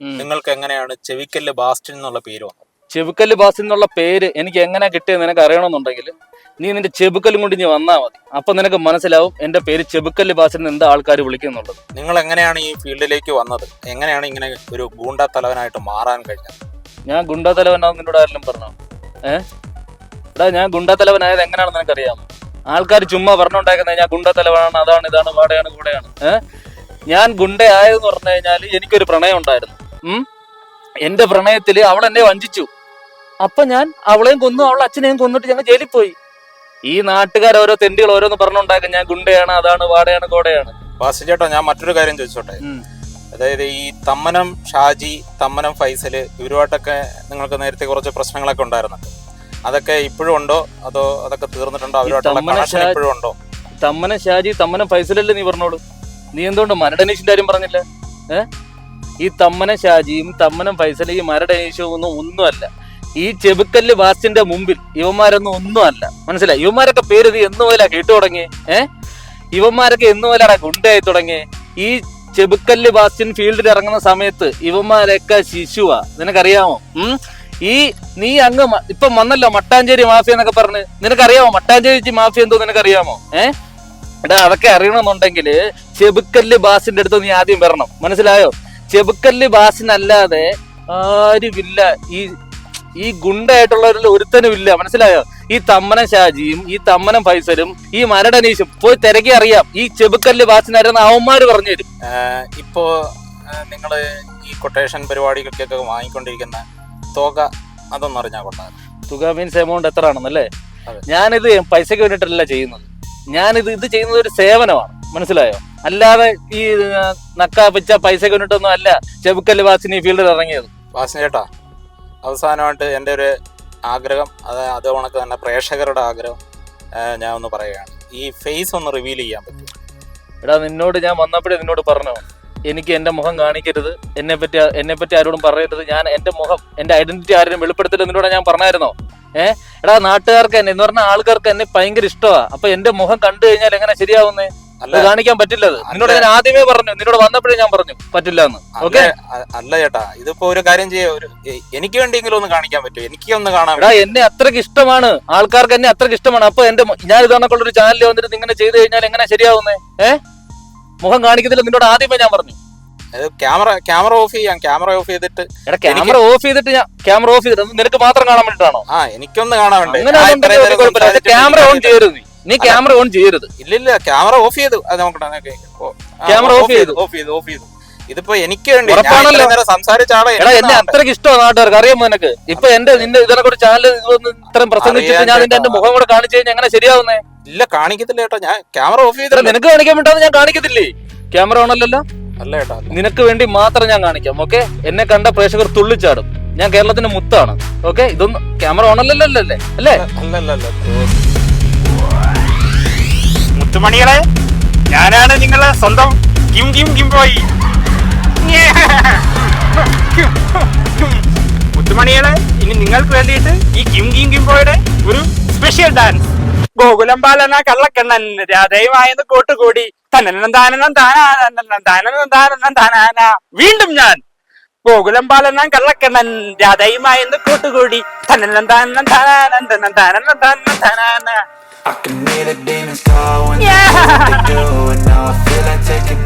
നിങ്ങൾക്ക് എങ്ങനെയാണ് ചെവിക്കല്ല് ബാസ്റ്റിൻ എന്നുള്ള പേര് വന്നത്? ചെവിക്കല്ല് ബാസ് എന്നുള്ള പേര് എനിക്ക് എങ്ങനെ കിട്ടിയെന്ന് നിനക്ക് അറിയണമെന്നുണ്ടെങ്കിൽ നീ നിന്റെ ചെബുക്കല്ലും കൊണ്ട് ഇനി വന്നാൽ മതി. അപ്പൊ നിനക്ക് മനസ്സിലാവും എന്റെ പേര് ചെബുക്കല്ല് ബാസിൽ നിന്ന് എന്താ ആൾക്കാർ വിളിക്കുന്നുള്ളത്. നിങ്ങൾ എങ്ങനെയാണ് ഈ ഫീൽഡിലേക്ക് വന്നത്? എങ്ങനെയാണ് ഇങ്ങനെ ഒരു ഗുണ്ട തലവനായിട്ട് മാറാൻ കഴിഞ്ഞത്? ഞാൻ ഗുണ്ട തലവനാണെന്ന് നിന്നോട് ആരെങ്കിലും പറഞ്ഞോ? ഏ? എടാ ഞാൻ ഗുണ്ട തലവനായത് എങ്ങനെയാണെന്ന് നിനക്കറിയാമോ? ആൾക്കാർ ചുമ്മാ പറഞ്ഞുണ്ടാക്കുന്നത് ഞാൻ ഗുണ്ട തലവനാണ് അതാണ് ഇതാണ് വാടയാണ് കൂടെയാണ് ഏഹ് ഞാൻ ഗുണ്ടയായെന്ന് പറഞ്ഞു കഴിഞ്ഞാൽ എനിക്കൊരു പ്രണയം ഉണ്ടായിരുന്നു. ഉം? എന്റെ പ്രണയത്തിൽ അവൾ എന്നെ വഞ്ചിച്ചു. അപ്പൊ ഞാൻ അവളെയും കൊന്നു അവൾ അച്ഛനെയും കൊന്നിട്ട് ഞങ്ങൾ ജയിലിൽ പോയി. ഈ നാട്ടുകാർ ഓരോ തെണ്ടികൾ ഓരോന്ന് പറഞ്ഞുണ്ടാക്കും. ഞാൻ ഗുണ്ടയാണ് അതാണ് വാടയാണ് കോടയാണ്. ബാസി ചേട്ടാ ഞാൻ മറ്റൊരു കാര്യം ചോദിച്ചോട്ടെ? അതായത് ഈ തമ്മനം ഷാജി തമ്മനം ഫൈസൽ ഇവരുമായിട്ടൊക്കെ നിങ്ങൾക്ക് നേരത്തെ കുറച്ച് പ്രശ്നങ്ങളൊക്കെ ഉണ്ടായിരുന്നുണ്ട് അതൊക്കെ ഇപ്പോഴും ഉണ്ടോ? അതോ അതൊക്കെ തീർന്നിട്ടുണ്ടോ? അവരുമായിട്ടുള്ള ഇപ്പോഴും ഉണ്ടോ? തമ്മനം ഷാജി തമ്മനം ഫൈസലല്ലേ നീ പറഞ്ഞോളൂ? നീ എന്തുകൊണ്ട് മരടനീഷിന്റെ കാര്യം പറഞ്ഞില്ല? ഏ? ഈ തമ്മനം ഷാജിയും തമ്മനം ഫൈസലിയും ഈ മരടനീഷും ഒന്നും ഒന്നുമല്ല. ഈ ചെബുക്കല്ല് ബാസ്റ്റിന്റെ മുമ്പിൽ ഇവന്മാരൊന്നും ഒന്നുമല്ല. മനസ്സിലായി? ഇവന്മാരൊക്കെ പേര് നീ എന്ന് മുതലാ കേട്ടു തുടങ്ങി? ഏ? ഇവന്മാരൊക്കെ എന്ന് മുതലാടാ ഗുണ്ടയായി തുടങ്ങി? ഈ ചെബുക്കല്ല് ബാസ്റ്റിൻ ഫീൽഡിൽ ഇറങ്ങുന്ന സമയത്ത് ഇവന്മാരൊക്കെ ശിശുവാ. നിനക്കറിയാമോ? ഉം? ഈ നീ അങ്ങ് ഇപ്പൊ ഇപ്പം വന്നല്ലോ മട്ടാഞ്ചേരി മാഫിയ എന്നൊക്കെ പറഞ്ഞ്. നിനക്കറിയാമോ? മട്ടാഞ്ചേരി മാഫിയ എന്തോ നിനക്കറിയാമോ? ഏ? എടാ അതൊക്കെ അറിയണമെന്നുണ്ടെങ്കിൽ ചെബുക്കല്ല് ബാസിന്റെ അടുത്ത് നീ ആദ്യം വരണം. മനസ്സിലായോ? ചെബുക്കല്ല് ബാസിനല്ലാതെ ആരുമില്ല. ഈ ഈ ഗുണ്ടായിട്ടുള്ളവരിൽ ഒരുത്തനും ഇല്ല മനസ്സിലായോ? ഈ തമ്മനം ഷാജിയും ഈ തമ്മനം ഫൈസലും ഈ മരടനീഷും പോയി തിരക്കി അറിയാം. ഈ ചെബുക്കല്ല് ബാസിനായിരുന്ന അവന്മാര് പറഞ്ഞു തരും. ഇപ്പോ നിങ്ങൾ ഈ കൊട്ടേഷൻ പരിപാടികൾക്കൊക്കെ വാങ്ങിക്കൊണ്ടിരിക്കുന്ന തുക അതൊന്നും അറിഞ്ഞാൽ കൊണ്ടായിരുന്നു തുക മീൻസ് എമൗണ്ട് എത്ര ആണെന്നല്ലേ. ഞാനിത് പൈസക്ക് വേണ്ടിയിട്ടല്ല ചെയ്യുന്നത്. ഞാനിത് ഇത് ചെയ്യുന്നത് ഒരു സേവനമാണ്. മനസ്സിലായോ? അല്ലാതെ ഈ നക്ക പിച്ച പൈസ കൊണ്ടിട്ടൊന്നും അല്ല ചെബുക്കല്ല് വാസിനി ഫീൽഡിൽ ഇറങ്ങിയത്. വാസന ചേട്ടാ അവസാനമായിട്ട് എന്റെ ഒരു ആഗ്രഹം അത് അത് കണക്ക് തന്നെ പ്രേക്ഷകരുടെ ആഗ്രഹം ഞാൻ ഒന്ന് പറയുകയാണ്. ഈ ഫേസ് ഒന്ന് റിവീൽ ചെയ്യാൻ പറ്റും എടാ നിന്നോട് ഞാൻ വന്നപ്പോഴേ നിന്നോട് പറഞ്ഞു എനിക്ക് എന്റെ മുഖം കാണിക്കരുത് എന്നെ പറ്റി എന്നെ പറ്റി ആരോടും പറയരുത് ഞാൻ എന്റെ മുഖം എന്റെ ഐഡന്റിറ്റി ആരും വെളിപ്പെടുത്തില്ല നിന്നോട് ഞാൻ പറഞ്ഞായിരുന്നോ? ഏ? എടാ നാട്ടുകാർക്ക് എന്നെ എന്ന് പറഞ്ഞ ആൾക്കാർക്ക് എന്നെ ഭയങ്കര ഇഷ്ടമാ അപ്പൊ എന്റെ മുഖം കണ്ടു കഴിഞ്ഞാൽ എങ്ങനെ ശരിയാവുന്നേ? അത് കാണിക്കാൻ പറ്റില്ല നിന്നോട് ഞാൻ ആദ്യമേ പറഞ്ഞു. നിന്നോട് വന്നപ്പോഴേ ഞാൻ പറഞ്ഞു. പറ്റില്ല എന്ന്. ഓക്കെ? അല്ല ചേട്ടാ ഇതിപ്പോ ഒരു കാര്യം ചെയ്യ ഒരു എനിക്ക് വേണ്ടിയെങ്കിലും ഒന്ന് കാണിക്കാൻ പറ്റും. എനിക്ക് ഒന്ന് കാണാൻ എന്നെ അത്രയ്ക്ക് ഇഷ്ടമാണ്. ആൾക്കാർക്ക് എന്നെ അത്രയ്ക്ക് ഇഷ്ടമാണ്. അപ്പൊ എന്റെ ഞാൻ ഇതാണൊക്കെ ഒരു ചാനലിൽ വന്നിട്ട് ഇങ്ങനെ ചെയ്ത് കഴിഞ്ഞാൽ എങ്ങനെ ശരിയാവുന്നേ? ഏ? മുഖം കാണിക്കത്തില്ല നിന്നോട് ആദ്യമേ ഞാൻ പറഞ്ഞു. ക്യാമറ ക്യാമറ ഓഫ് ചെയ്യാം. ക്യാമറ ഓഫ് ചെയ്തിട്ട് എടാ ക്യാമറ ഓഫ് ചെയ്തിട്ട് ഞാൻ ക്യാമറ ഓഫ് ചെയ്തിട്ട് നിനക്ക് മാത്രം കാണാൻ വേണ്ടിട്ടാണോ ആ എനിക്കൊന്ന് കാണാൻ വേണ്ടി. ക്യാമറ ഓൺ ചെയ്യരുത് നീ ക്യാമറ ഓൺ ചെയ്യരുത്. ഇല്ലില്ല ക്യാമറ ഓഫ് ചെയ്തു. അത് നോക്കട്ടെ ക്യാമറ ഓഫ് ചെയ്തു. ഓഫ് ചെയ്തു ഓഫ് ചെയ്തു. ഇതിപ്പോ എനിക്ക് വേണ്ടി എന്നെ അത്രയ്ക്ക് അത്രയ്ക്ക് ഇഷ്ടമാണ് നാട്ടുകാർക്ക്. അറിയാമോ നിനക്ക്? ഇപ്പൊ എന്റെ നിന്റെ ഇതിനെ കൂടെ ചാനൽ ഇത്രയും പ്രസംഗിച്ചിട്ട് ഞാൻ നിന്റെ എന്റെ മുഖം കൂടെ കാണിച്ചു കഴിഞ്ഞാൽ എങ്ങനെ ശരിയാവുന്നേ? ഇല്ല കാണിക്കത്തില്ല ഏട്ടാ ഞാൻ ക്യാമറ ഓഫ് ചെയ്തില്ല നിനക്ക് കാണിക്കാൻ വേണ്ടി ഞാൻ കാണിക്കത്തില്ലേ? ക്യാമറ ഓണല്ലല്ലോ അല്ല ഏട്ടാ നിനക്ക് വേണ്ടി മാത്രം ഞാൻ കാണിക്കാം ഓക്കെ എന്നെ കണ്ട പ്രേക്ഷകർ തുള്ളിച്ചാടും. ഞാൻ കേരളത്തിന്റെ മുത്താണ് ഓക്കെ ഇതൊന്നും ക്യാമറ ഓണല്ലല്ലോ അല്ലേ? അല്ലേ അല്ലല്ലോ അല്ല. മുത്തുമണികളെ ഞാനാണ് നിങ്ങളെ സ്വന്തം കിം കിം കിം പോയി മുത്തുമണികളെ ഇനി നിങ്ങൾക്ക് വേണ്ടിയിട്ട് ഈ കിം കിം കിം പോയുടെ ഒരു സ്പെഷ്യൽ ഡാൻസ് ഗോകുലം ബാലന കള്ളക്കണ്ണൻ രാധയുമായെന്ന് കോട്ടുകൂടി. തനനം താനനം താനാ താനനം താനനം താനാന. വീണ്ടും ഞാൻ ഗോകുലം ബാലന കള്ളക്കണ്ണൻ രാധയുമായെന്ന് കോട്ടുകൂടി. തനനം താനനം താനാനന്ദനം താനനം താനനം താനാന. I can hear the demons call when Yeah. they do, and now I feel like taking off. Find a